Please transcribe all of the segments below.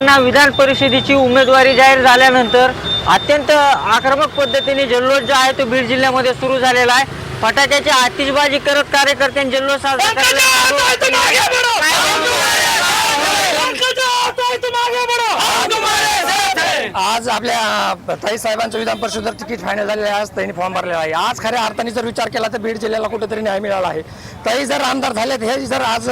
ना विधान परिषदेची उमेदवारी जाहीर झाल्यानंतर अत्यंत आक्रमक पद्धतीने जल्लोष जो आहे तो बीड जिल्ह्यामध्ये सुरू झालेला आहे. फटाक्याची आतिषबाजी करत कार्यकर्त्यांनी जल्लोष साजरा आज आपल्या ताई साहेबांचं विधान परिषदेवर तिकीट फायनल झालेलं आहे. आज त्यांनी फॉर्म भरलेला आहे. आज खऱ्या अर्थाने जर विचार केला तर बीड जिल्ह्याला कुठेतरी न्याय मिळाला आहे. ताई जर आमदार झालेत हे जर आज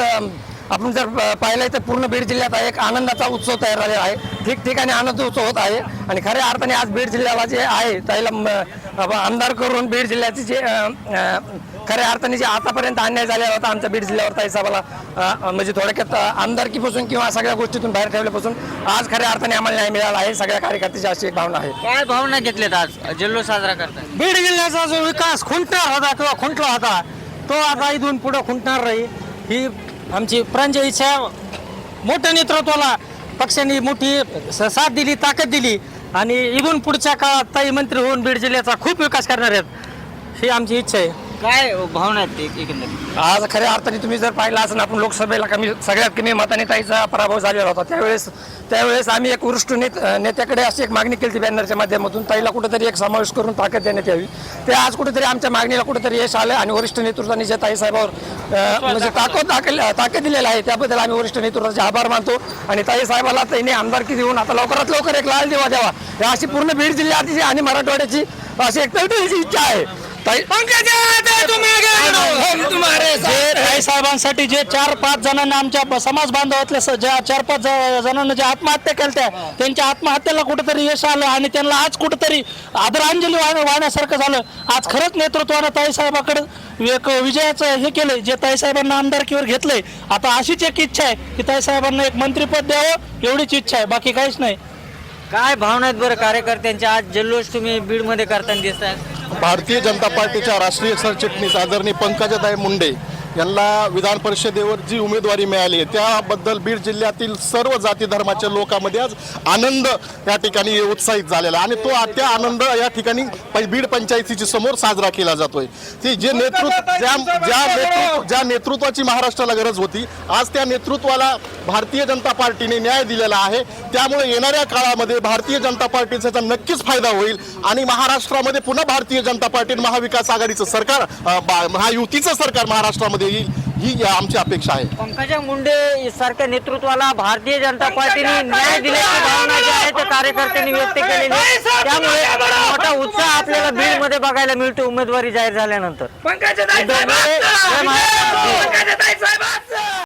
आपण जर अं, पाहिलंय तर पूर्ण बीड जिल्ह्यात एक आनंदाचा उत्सव तयार झालेला आहे. ठिकठिकाणी आनंद उत्सव होत आहे आणि खऱ्या अर्थाने आज बीड जिल्ह्याला जे आहे अब आमदार करून बीड जिल्ह्याचे जे खऱ्या अर्थाने जे आतापर्यंत अन्याय झालेला होता आमच्या बीड जिल्ह्यावर ताई साहेबाला म्हणजे थोडक्यात आमदारकीपासून किंवा सगळ्या गोष्टीतून बाहेर ठेवल्यापासून आज खऱ्या अर्थाने आम्हाला न्याय मिळाला आहे. सगळ्या कार्यकर्त्याची अशी एक भावना आहे. काय भावना घेतल्यात आज? जल्लोष साजरा करताय. बीड जिल्ह्याचा जो विकास खुंटणार होता किंवा खुंटला होता तो आता इथून पुढे खुंटणार नाही. ही आमची प्रांजळ इच्छा मोठ्या नेतृत्वाला पक्षांनी मोठी साथ दिली ताकद दिली. आणि इथून पुढच्या काळात ताई मंत्री होऊन बीड जिल्ह्याचा खूप विकास करणार आहेत ही आमची इच्छा आहे. काय भावना आहेत एक- एकंदरीत? आज खऱ्या अर्थाने तुम्ही जर पाहिलं असेल आपण लोकसभेला कमी सगळ्यात कमी मताने ताईचा पराभव झालेला होता. त्यावेळेस त्यावेळेस आम्ही एक वरिष्ठ नेत नेत्याकडे अशी एक मागणी केली बॅनरच्या माध्यमातून. ताईला कुठेतरी एक समावेश करून ताकद देण्यात यावी. ते आज कुठेतरी आमच्या मागणीला कुठेतरी यश आलं आणि वरिष्ठ नेतृत्वाने जे ताई साहेबावर अं, म्हणजे ताकद दाखल ताकद दिलेला आहे. त्याबद्दल आम्ही वरिष्ठ नेतृत्वाचे आभार मानतो. आणि ताई साहेबाला त्यांनी आमदारकी देऊन आता लवकरात लवकर एक लाल दिवा द्यावा. ही अशी पूर्ण बीड जिल्ह्याची आणि मराठवाड्याची अशी एक तळतळीची इच्छा आहे. ताई. जे ताई साहेबांसाठी जे चार पाच जणांना आमच्या समाज बांधवातल्या स- ज्या चार पाच ज- जणांना ज्या आत्महत्या केल्या त्यांच्या आत्महत्येला कुठेतरी यश आलं आणि त्यांना आज कुठेतरी आदरांजली वाह- वाहण्यासारखं झालं. आज खरंच नेतृत्वानं ताई साहेबाकडे एक विजयाचं हे केलंय. जे ताई साहेबांना आमदारकीवर घेतलंय. आता अशीच एक इच्छा आहे की ताई साहेबांना एक मंत्रीपद द्यावं एवढीच इच्छा आहे. बाकी काहीच नाही. काय भावना आहेत बरं कार्यकर्त्यांच्या? आज जल्लोष तुम्ही बीडमध्ये करताना दिसताय. भारतीय जनता पार्टीच्या राष्ट्रीय सरचिटणीस आदरणीय पंकजाताई मुंडे यांना विधान परिषदेवर जी उमेदवारी मिळाली आहे त्याबद्दल बीड जिल्ह्यातील सर्व जाती धर्माच्या लोकांमध्ये आज आनंद या ठिकाणी उत्साहित झालेला आहे. आणि तो त्या आनंद या ठिकाणी बीड पंचायतीच्या समोर साजरा केला जातोय. ती जे नेतृत्व ज्या ज्या नेतृत्व ज्या नेतृत्वाची महाराष्ट्राला गरज होती आज त्या नेतृत्वाला भारतीय जनता पार्टीने न्याय दिलेला आहे. त्यामुळे येणाऱ्या काळामध्ये भारतीय जनता पार्टीचा नक्कीच फायदा होईल. आणि महाराष्ट्रामध्ये पुन्हा भारतीय जनता पार्टी महाविकास आघाडीचं सरकार महायुतीचं सरकार महाराष्ट्रामुळे येईल ही आमची अपेक्षा आहे. पंकजा मुंडे सारख्या नेतृत्वाला भारतीय जनता पार्टीने न्याय दिल्याची भावना जी आहे ते कार्यकर्त्यांनी व्यक्त केलेली आहे. त्यामुळे मोठा उत्साह आपल्याला बीडमध्ये बघायला मिळतो उमेदवारी जाहीर झाल्यानंतर. पंकजाताई